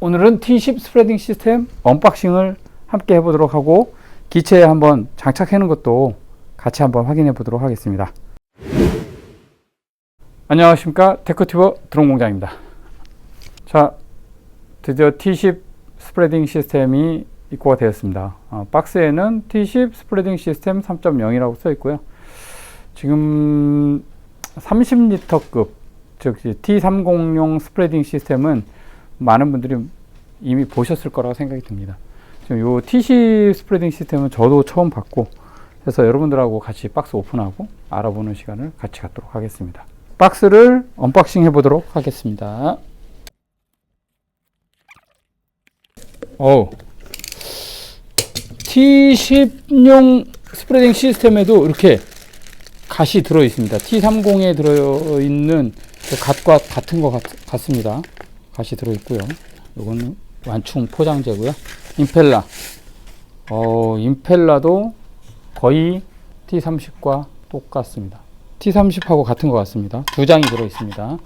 오늘은 T10 스프레딩 시스템 언박싱을 함께 해보도록 하고 기체에 한번 놓은 것도 같이 한번 확인해 보도록 하겠습니다. 안녕하십니까 테크튜버 드론공장입니다. 자 드디어 T10 스프레딩 시스템이 입고가 되었습니다. 어, 박스에는 T10 스프레딩 시스템 3.0이라고 써 있고요. 지금 30리터급 즉 T30용 스프레딩 시스템은 많은 분들이 이미 보셨을 거라고 생각이 듭니다. 지금 요 TC 스프레딩 시스템은 저도 처음 봤고 그래서 여러분들하고 같이 박스 오픈하고 알아보는 시간을 같이 갖도록 하겠습니다. 박스를 언박싱 해보도록 하겠습니다. 어 T10용 스프레딩 시스템에도 이렇게 갓이 들어 있습니다. T30에 들어 있는 그 갓과 같은 것 같, 같습니다. 갓이 들어 있고요. 이거는 완충 포장재고요. 임펠라. 어, 임펠라도 거의 T30과 똑같습니다. T30하고 같은 것 같습니다. 두 장이 들어 있습니다.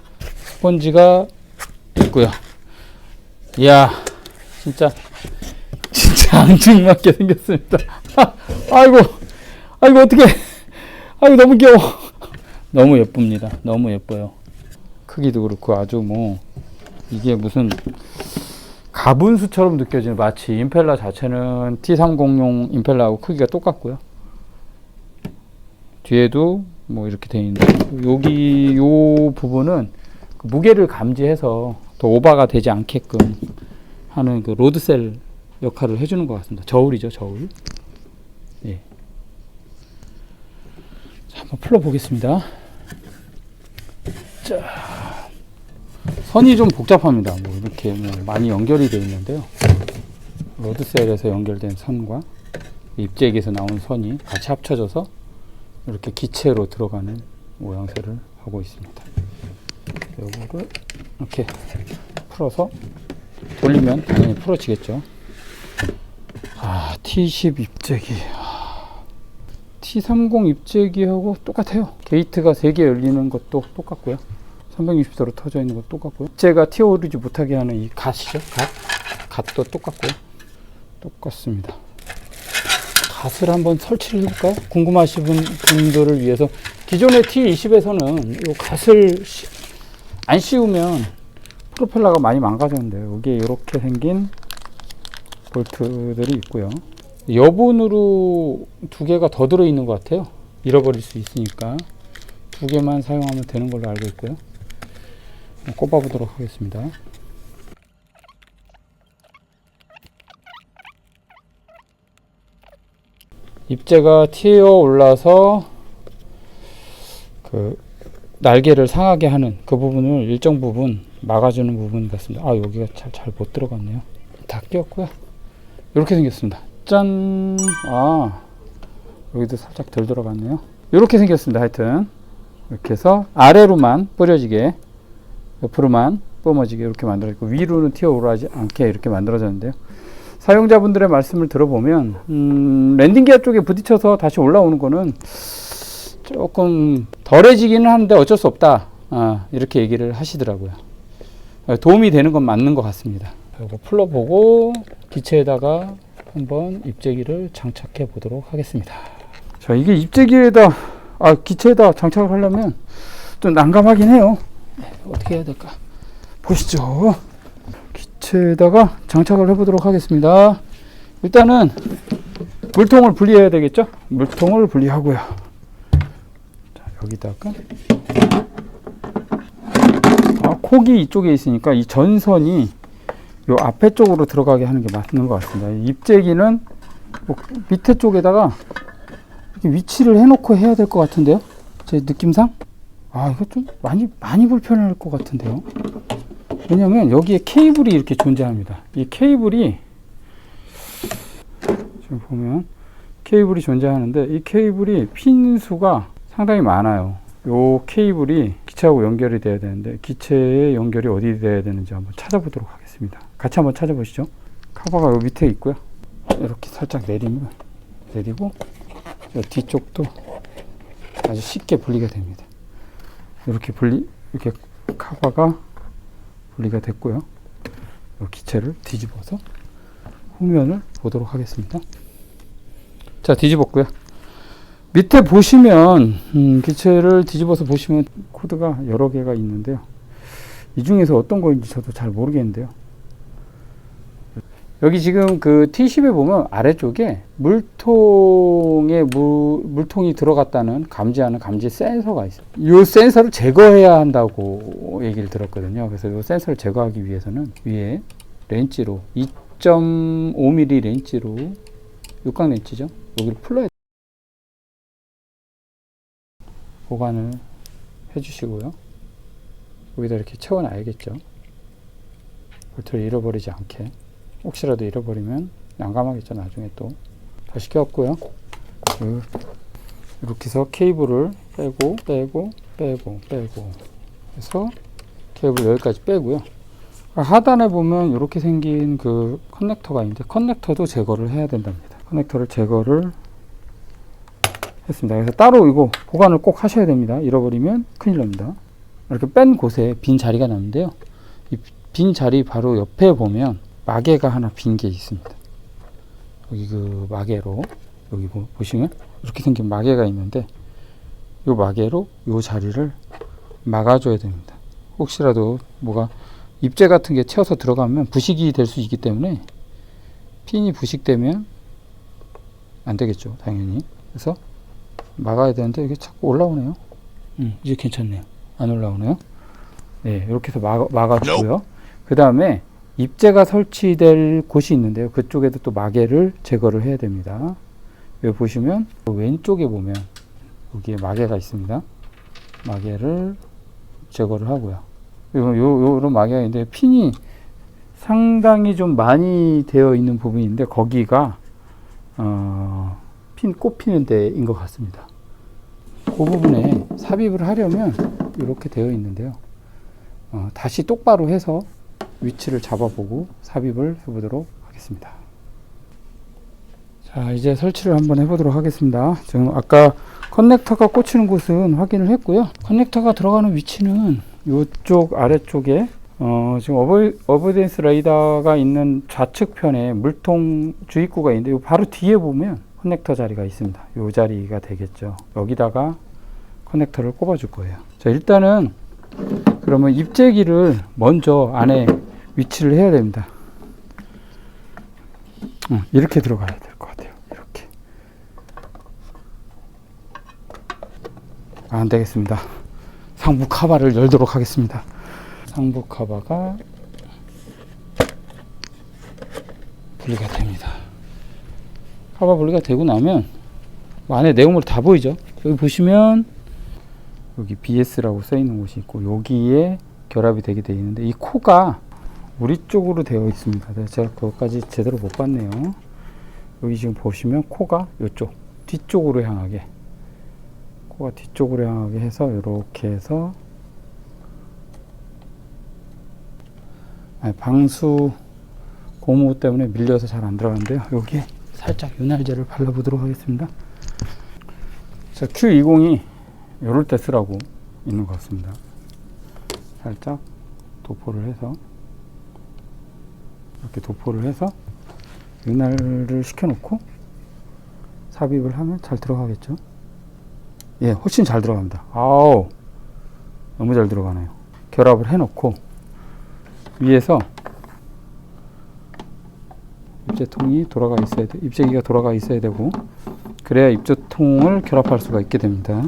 스펀지가 있고요. 이야, 진짜 진짜 앙증맞게 생겼습니다. 아이고, 아이고 어떻게? 아이고 너무 귀여워. 너무 예쁩니다. 너무 예뻐요. 크기도 그렇고 아주 뭐 이게 무슨 가분수처럼 느껴지는 마치 임펠라 자체는 T30용 임펠라하고 크기가 똑같고요. 뒤에도 뭐 이렇게 돼 있는데 여기 요 부분은 그 무게를 감지해서 더 오버가 되지 않게끔 하는 그 로드셀 역할을 해주는 것 같습니다. 저울이죠, 저울. 예. 자, 한번 풀어 보겠습니다. 자, 선이 좀 복잡합니다. 뭐 이렇게 뭐 많이 연결이 되어 있는데요. 로드셀에서 연결된 선과 입재기에서 나온 선이 같이 합쳐져서 이렇게 기체로 들어가는 모양새를 하고 있습니다. 요거를 이렇게 풀어서 돌리면 당연히 풀어지겠죠. 아, T10 입재기. 아, T30 입재기하고 똑같아요. 게이트가 3개 열리는 것도 똑같고요. 360도로 터져 있는 것도 똑같고요. 입재가 튀어오르지 못하게 하는 이 갓이죠. 갓. 갓도 똑같고요. 똑같습니다. 갓을 한번 설치를 해볼까요? 궁금하신 분- 분들을 위해서 기존의 T20에서는 이 갓을 시- 안 씌우면 프로펠러가 많이 망가졌는데요. 여기에 이렇게 생긴 볼트들이 있고요. 여분으로 두 개가 더 들어 있는 것 같아요. 잃어버릴 수 있으니까 두 개만 사용하면 되는 걸로 알고 있고요. 꼽아 보도록 하겠습니다. 입재가 튀어 올라서 그 날개를 상하게 하는 그 부분을 일정 부분 막아주는 부분 같습니다. 아 여기가 잘 잘 못 들어갔네요. 다 끼웠고요. 이렇게 생겼습니다. 짠! 아 여기도 살짝 덜 들어갔네요. 이렇게 생겼습니다. 하여튼 이렇게 해서 아래로만 뿌려지게 옆으로만 뿜어지게 이렇게 만들어졌고 위로는 튀어오르지 않게 이렇게 만들어졌는데요. 사용자분들의 말씀을 들어보면 음, 랜딩 기어 쪽에 부딪혀서 다시 올라오는 거는 조금 덜해지기는 하는데 어쩔 수 없다. 아, 이렇게 얘기를 하시더라고요. 아, 도움이 되는 건 맞는 것 같습니다. 이거 풀러보고 기체에다가 한번 입재기를 장착해 보도록 하겠습니다. 자, 이게 입재기에다 아, 기체에다 장착을 하려면 좀 난감하긴 해요. 네, 어떻게 해야 될까? 보시죠. 기체에다가 장착을 해보도록 하겠습니다. 일단은 물통을 분리해야 되겠죠? 물통을 분리하고요. 자, 여기다가 아, 콕이 이쪽에 있으니까 이 전선이 요 앞에 쪽으로 들어가게 하는 게 맞는 것 같습니다. 이 입재기는 뭐 밑에 쪽에다가 위치를 해놓고 해야 될 것 같은데요. 제 느낌상 아 이거 좀 많이 많이 불편할 것 같은데요. 왜냐면 여기에 케이블이 이렇게 존재합니다. 이 케이블이 지금 보면 케이블이 존재하는데 이 케이블이 핀 수가 상당히 많아요. 요 케이블이 기체하고 연결이 돼야 되는데 기체의 연결이 어디 돼야 되는지 한번 찾아보도록 하겠습니다. 같이 한번 찾아보시죠. 카바가 요 밑에 있고요. 이렇게 살짝 내리면 내리고 요 뒤쪽도 아주 쉽게 분리가 됩니다. 이렇게 분리 이렇게 카바가 분리가 됐고요. 이 기체를 뒤집어서 후면을 보도록 하겠습니다. 자, 뒤집었고요. 밑에 보시면 음, 기체를 뒤집어서 보시면 코드가 여러 개가 있는데요. 이 중에서 어떤 거인지 저도 잘 모르겠는데요. 여기 지금 그 T10에 보면 아래쪽에 물 통에 물, 물통이 들어갔다는 감지하는 감지 센서가 있어요. 이 센서를 제거해야 한다고 얘기를 들었거든요. 그래서 이 센서를 제거하기 위해서는 위에 렌치로 2.5mm 렌치로 육각 렌치죠. 여기를 풀러야 보관을 해주시고요. 여기다 이렇게 채워놔야겠죠. 볼트를 잃어버리지 않게. 혹시라도 잃어버리면 난감하겠죠. 나중에 또. 다시 꼈고요. 그, 이렇게 해서 케이블을 빼고, 빼고, 빼고, 빼고. 해서 케이블 여기까지 빼고요. 하단에 보면 이렇게 생긴 그 커넥터가 있는데 커넥터도 제거를 해야 된답니다. 커넥터를 제거를 했습니다. 그래서 따로 이거 보관을 꼭 하셔야 됩니다. 잃어버리면 큰일 납니다. 이렇게 뺀 곳에 빈 자리가 나는데요. 이 빈 자리 바로 옆에 보면 마개가 하나 빈 게 있습니다. 여기 그 마개로 여기 보, 보시면 이렇게 생긴 마개가 있는데 이 마개로 이 자리를 막아줘야 됩니다. 혹시라도 뭐가 입재 같은 게 채워서 들어가면 부식이 될 수 있기 때문에 핀이 부식되면 안 되겠죠, 당연히. 그래서 막아야 되는데 이게 자꾸 올라오네요. 음, 이제 괜찮네요. 안 올라오네요. 네, 이렇게 해서 막, 막아주고요. 그 다음에 입재가 설치될 곳이 있는데요. 그쪽에도 또 마개를 제거를 해야 됩니다. 여기 보시면 그 왼쪽에 보면 여기에 마개가 있습니다. 마개를 제거를 하고요. 요, 요, 요런 마개가 있는데 핀이 상당히 좀 많이 되어 있는 부분인데 거기가 어, 핀 꼽히는 데인 것 같습니다. 그 부분에 삽입을 하려면 이렇게 되어 있는데요. 어, 다시 똑바로 해서 위치를 잡아보고 삽입을 해보도록 하겠습니다. 자, 이제 설치를 한번 해보도록 하겠습니다. 지금 아까 커넥터가 꽂히는 곳은 확인을 했고요. 커넥터가 들어가는 위치는 이쪽 아래쪽에 어, 지금 어버, 어버덴스 레이더가 있는 좌측 편에 물통 주입구가 있는데 요 바로 뒤에 보면 커넥터 자리가 있습니다. 이 자리가 되겠죠. 여기다가 커넥터를 꼽아 줄 거예요. 자, 일단은 그러면 입재기를 먼저 안에 위치를 해야 됩니다. 음, 이렇게 들어가야 될것 같아요. 이렇게. 아, 안 되겠습니다. 상부 카바를 열도록 하겠습니다. 상부 카바가 분리가 됩니다. 카바 분리가 되고 나면 뭐 안에 내용물 다 보이죠? 여기 보시면 여기 BS라고 써 있는 곳이 있고 여기에 결합이 되게 되어 있는데 이 코가 우리 쪽으로 되어 있습니다. 네, 제가 그것까지 제대로 못 봤네요. 여기 지금 보시면 코가 이쪽 뒤쪽으로 향하게 코가 뒤쪽으로 향하게 해서 이렇게 해서 방수 고무 때문에 밀려서 잘 안 들어가는데요. 여기에 살짝 윤활제를 발라보도록 하겠습니다. 자, Q20이 요럴 때 쓰라고 있는 것 같습니다. 살짝 도포를 해서 이렇게 도포를 해서 윤활을 시켜놓고 삽입을 하면 잘 들어가겠죠? 예, 훨씬 잘 들어갑니다. 아우, 너무 잘 들어가네요. 결합을 해놓고 위에서 입재통이 돌아가 있어야 돼, 입재기가 돌아가 있어야 되고 그래야 입재통을 결합할 수가 있게 됩니다.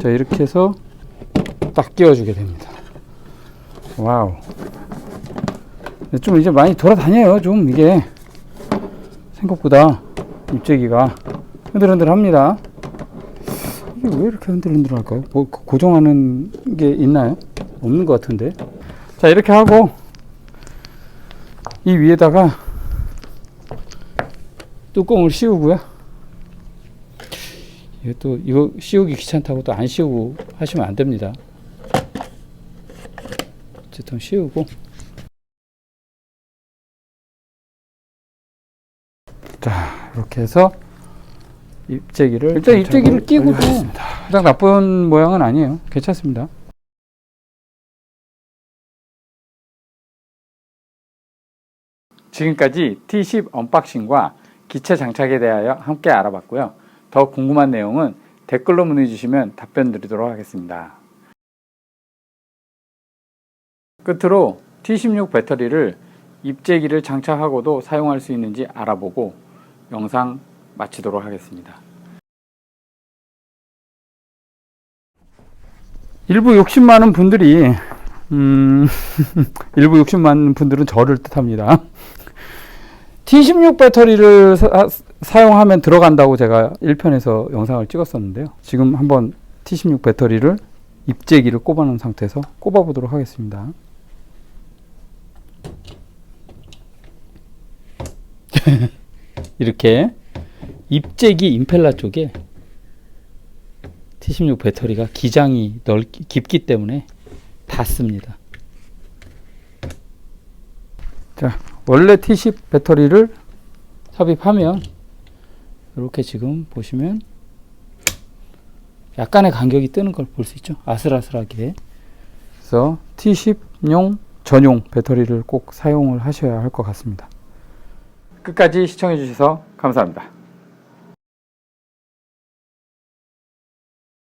자, 이렇게 해서 딱 끼워주게 됩니다. 와우. 좀 이제 많이 돌아다녀요. 좀 이게 생각보다 입재기가 흔들흔들합니다. 왜 이렇게 흔들흔들할까요? 뭐 고- 고정하는 게 있나요? 없는 것 같은데. 자 이렇게 하고 이 위에다가 뚜껑을 씌우고요. 또 이거 씌우기 귀찮다고 또 안 씌우고 하시면 안 됩니다. 어쨌든 씌우고 자 이렇게 해서 입재기를 일단 입재기를 끼고도 가장 나쁜 모양은 아니에요. 괜찮습니다. 지금까지 T10 언박싱과 기체 장착에 대하여 함께 알아봤고요. 더 궁금한 내용은 댓글로 문의 주시면 답변 드리도록 하겠습니다. 끝으로 T16 배터리를 입재기를 장착하고도 사용할 수 있는지 알아보고 영상 마치도록 하겠습니다. 일부 욕심 많은 분들이 음, 일부 욕심 많은 분들은 저를 뜻합니다. T16 배터리를 사, 용하면 들어간다고 제가 1편에서 영상을 찍었었는데요. 지금 한번 T16 배터리를 입재기를 꼽아 놓은 상태에서 꼽아 보도록 하겠습니다. 이렇게 입재기 임펠러 쪽에 T16 배터리가 기장이 넓 깊기 때문에 닿습니다. 자, 원래 T10 배터리를 삽입하면 이렇게 지금 보시면 약간의 간격이 뜨는 걸 볼 수 있죠. 아슬아슬하게. 그래서 T10용 전용 배터리를 꼭 사용을 하셔야 할 것 같습니다. 끝까지 시청해 주셔서 감사합니다.